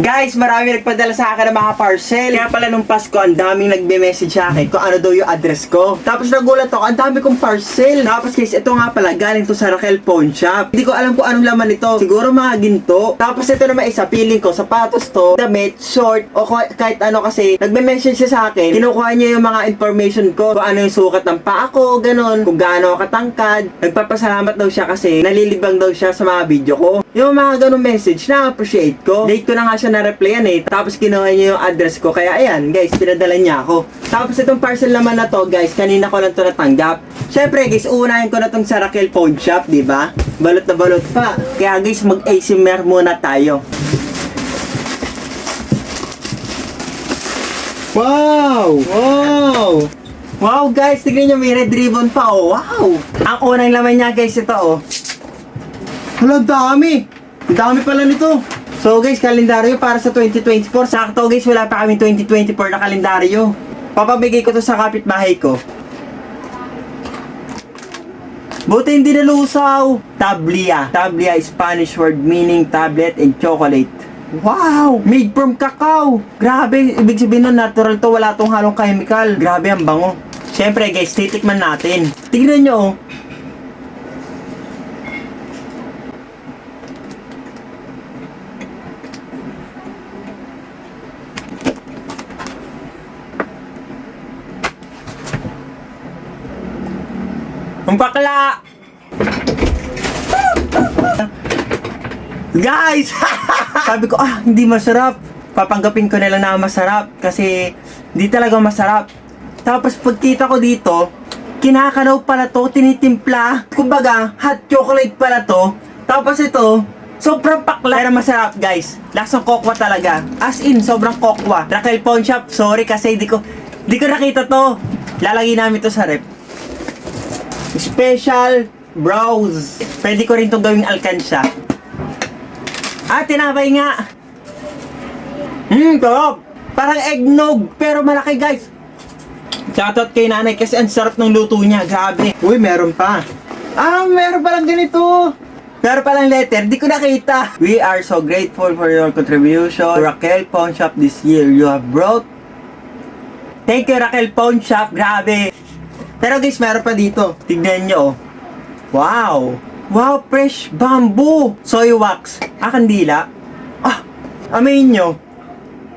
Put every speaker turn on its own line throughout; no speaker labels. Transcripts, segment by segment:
Guys, marami nagpadala sa akin ng mga parcel. Kaya pala nung Pasko, ang daming nagbe-message sa akin kung ano daw yung address ko. Tapos nagulat ako, ang dami kong parcel. Tapos guys, ito nga pala, galing to sa Raquel Pawn Shop. Hindi ko alam kung anong laman nito. Siguro mga ginto. Tapos ito naman isa, feeling ko, sapatos to, damit, short, o kah- kahit ano kasi, nagbe-message siya sa akin. Kinukuha niya yung mga information ko, kung ano yung sukat ng paa ko, ganun, kung gaano katangkad. Nagpapasalamat daw siya kasi nalilibang daw siya sa mga video ko. Yung mga ganun message, na-appreciate ko. Late ko na nga siya na-replyan eh. Tapos kinuha niya yung address ko. Kaya ayan, guys, pinadala niya ako. Tapos itong parcel naman na to, guys, kanina ko lang to natanggap. Syempre, guys, uunahin ko na tong sa Raquel Phone Shop, di ba? Balot na balot pa. Kaya guys, mag-ASMR muna tayo. Wow! Wow! Wow guys, tignan nyo may red ribbon pa oh. Wow! Ang unang laman niya guys ito oh. Hala, dami! Dami pala nito. So guys, kalendaryo para sa 2024. Sakto guys, wala pa kami 2024 na kalendaryo. Papabigay ko to sa kapitbahay ko. Buti hindi nalusaw. Tablia. Tablia is Spanish word meaning tablet and chocolate. Wow! Made from cacao! Grabe, ibig sabihin nun, natural to, wala tong halong chemical. Grabe ang bango. Siyempre guys, titikman natin. Tignan nyo oh. Ang bakla! Guys! Sabi ko, ah, hindi masarap. Papanggapin ko na lang na masarap kasi hindi talaga masarap. Tapos pagkita ko dito, kinakanaw pala to, tinitimpla. Kumbaga, hot chocolate pala to. Tapos ito, sobrang pakla. Pero masarap guys. Lasang kokwa talaga. As in, sobrang kokwa. Raquel Pawn Shop, sorry kasi di ko, di ko nakita to. Lalagay namin to sa rep. Special browse. Pwede ko rin itong gawing alkansya. Ah, tinapay nga. Hmm, sarap. Parang eggnog, pero malaki guys. Shoutout kay nanay kasi ang sarap ng luto niya. Grabe. Uy, meron pa. Ah, meron palang ganito. Meron palang letter. Di ko nakita. We are so grateful for your contribution to Raquel Pawn Shop this year. You have brought Thank you, Raquel Pawn Shop. Grabe. Pero guys, meron pa dito. Tignan nyo, oh. Wow! Wow, fresh bamboo! Soy wax. Ah, kandila. Ah, amayin nyo.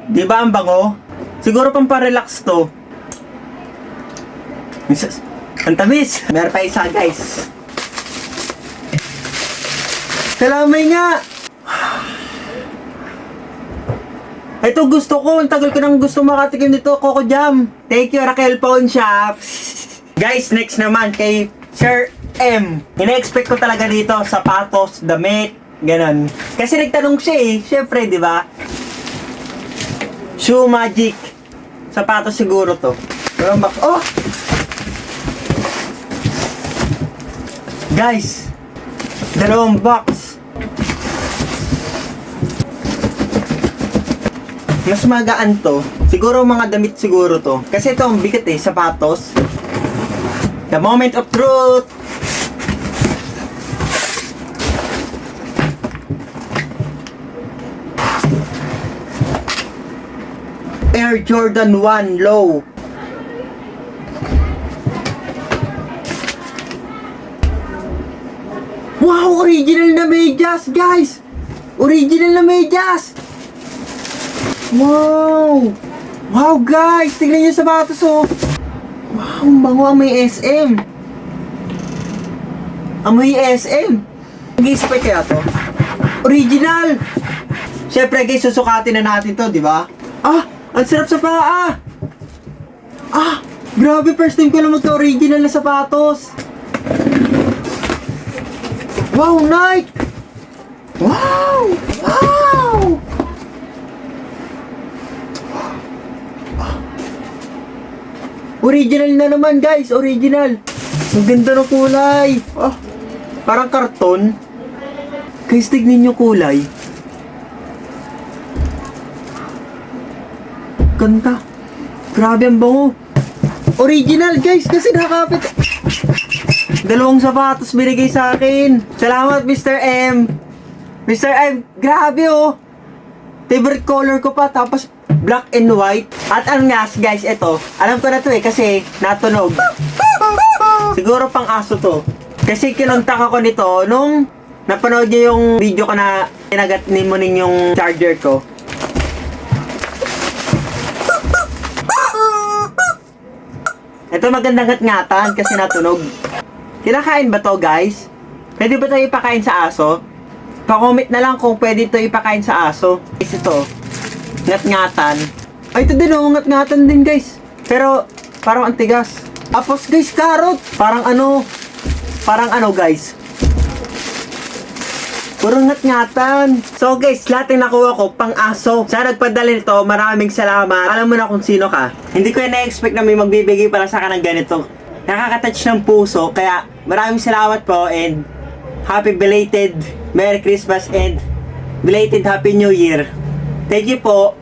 Di ba ang bango? Siguro pang pa-relax to. Ang tamis! Meron pa isa, guys. Kalamay nga! Ito gusto ko. Ang tagal ko nang gusto makatikim nito. Coco Jam. Thank you, Raquel Pawn Shop. Guys, next naman kay Sir M. Ina-expect ko talaga dito, sapatos, damit, ganun. Kasi nagtanong siya eh. Siyempre, di ba? Shoe Magic. Sapatos siguro to. Walang box. Oh! Guys, dalawang box. Mas magaan to. Siguro mga damit siguro to. Kasi ito ang bigat eh, sapatos. The moment of truth. Air Jordan 1 Low. Wow, original na medyas, guys! Original na medyas! Wow! Wow, guys! Tignan niyo sa sapatos, oh! Wow, ang bango ang may SM. Amoy SM. Nag-expect kaya to? Original! Siyempre guys, susukatin na natin to, di ba? Ah! Ang sarap sa paa! Ah! Grabe, first time ko lang magka-original na sapatos. Wow, Nike! Wow! Wow! Original na naman guys, original. Ang ganda ng kulay. Ah, parang karton. Guys, tignan nyo kulay. Ganda. Grabe ang bango. Original guys, kasi nakakapit. Dalawang sapatos binigay sa akin. Salamat Mr. M. Mr. M, grabe oh. Favorite color ko pa, tapos black and white. At ano nga, guys, ito, alam ko na to eh, kasi natunog. Siguro pang aso to. Kasi kinontak ako nito nung napanood niyo yung video ko na kinagat ni Muning yung charger ko. Ito magandang gatngatan kasi natunog. Kinakain ba to guys? Pwede ba tayo ipakain sa aso? Pa-comment na lang kung pwede to ipakain sa aso. Guys, ito. Ngat-ngatan. Ay, ito din oh, ngat-ngatan din guys. Pero, parang antigas. Tapos guys, carrot. Parang ano, parang ano guys. Puro ngat-ngatan. So guys, lahat ng nakuha ko, pang aso. Sa nagpadala nito, maraming salamat. Alam mo na kung sino ka. Hindi ko na-expect na may magbibigay para sa akin ng ganito. Nakaka-touch ng puso, kaya maraming salamat po and happy belated Merry Christmas and belated Happy New Year. Thank you po.